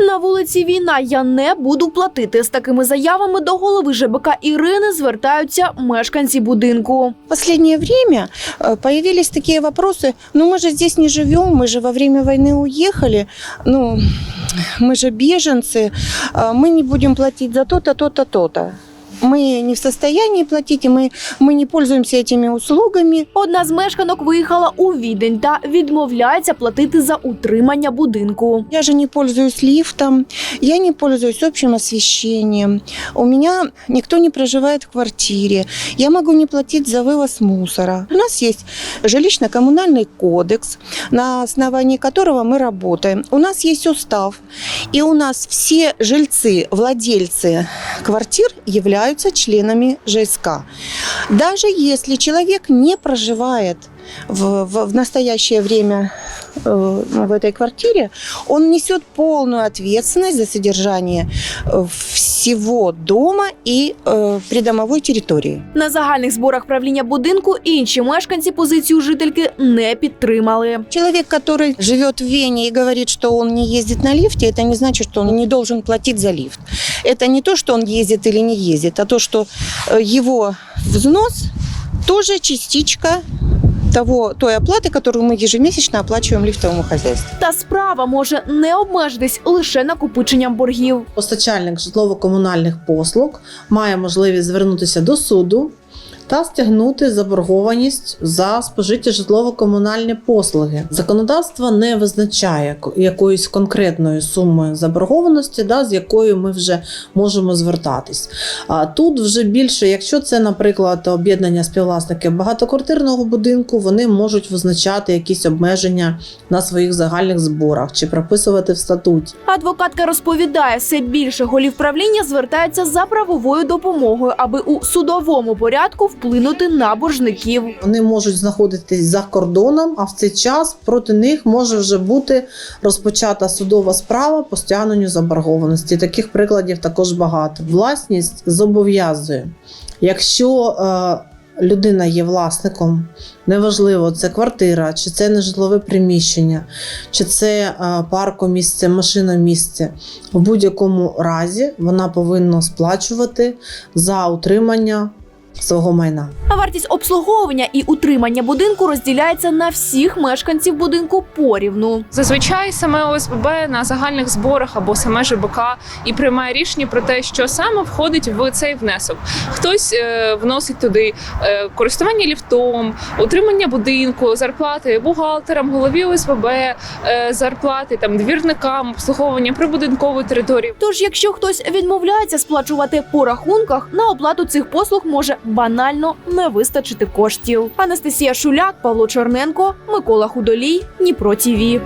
На вулиці війна я не буду платити. З такими заявами до голови ЖБК Ірини звертаються мешканці будинку. В последнее время э, появились такие вопросы, ну мы же здесь не живем, мы же во время войны уехали, ну мы же беженцы, э, мы не будем платить за то-то, то-то, то-то. Мы не в состоянии платить, и мы, мы не пользуемся этими услугами. Одна з мешканок виїхала у відень та відмовляється платити за утримання будинку. Я же не пользуюсь лифтом, я не пользуюсь общим освещением. У меня никто не проживает в квартире. Я могу не платить за вывоз мусора. У нас есть жилищно-коммунальный кодекс, на основании которого мы работаем. У нас есть устав, и у нас все жильцы, владельцы квартир являются членами ЖСК. Даже если человек не проживает в, в- в настоящее время э, в этой квартире, он несет полную ответственность за содержание э, всего дома и э, придомовой территории. На загальних зборах правління будинку інші мешканці позицію жительки не підтримали. Человек, который живет в Вене и говорит, что он не ездит на лифте, это не значит, что он не должен платить за лифт. Это не то, что он ездит или не ездит, а то, что э, его взнос тоже частичка того, той оплаты, которую мы ежемесячно оплачиваем лифтовому хозяйству. Та справа може не обмежитись лише накопиченням боргів. Постачальник житлово-комунальних послуг має можливість звернутися до суду та стягнути заборгованість за спожиті житлово-комунальні послуги. Законодавство не визначає ко- якоїсь конкретної суми заборгованості, да, з якою ми вже можемо звертатись. А тут вже більше, якщо це, наприклад, об'єднання співвласників багатоквартирного будинку, вони можуть визначати якісь обмеження на своїх загальних зборах чи прописувати в статуті. Адвокатка розповідає, все більше голів правління звертаються за правовою допомогою, аби у судовому порядку вплинути на боржників. Вони можуть знаходитись за кордоном, а в цей час проти них може вже бути розпочата судова справа по стягненню заборгованості. Таких прикладів також багато. Власність зобов'язує. Якщо е, людина є власником, неважливо, це квартира, чи це нежитлове приміщення, чи це е, паркомісце, машиномісце. В будь-якому разі вона повинна сплачувати за утримання свого майна. А вартість обслуговування і утримання будинку розділяється на всіх мешканців будинку порівну. Зазвичай саме ОСББ на загальних зборах або саме ЖБК і приймає рішення про те, що саме входить в цей внесок. Хтось е, вносить туди е, користування ліфтом, утримання будинку, зарплати бухгалтерам, голові ОСББ, е, зарплати там двірникам, обслуговування прибудинкової території. Тож, якщо хтось відмовляється сплачувати по рахунках, на оплату цих послуг може банально не вистачити коштів. Анастасія Шуляк, Павло Чорненко, Микола Худолій, Дніпро ТІВІ.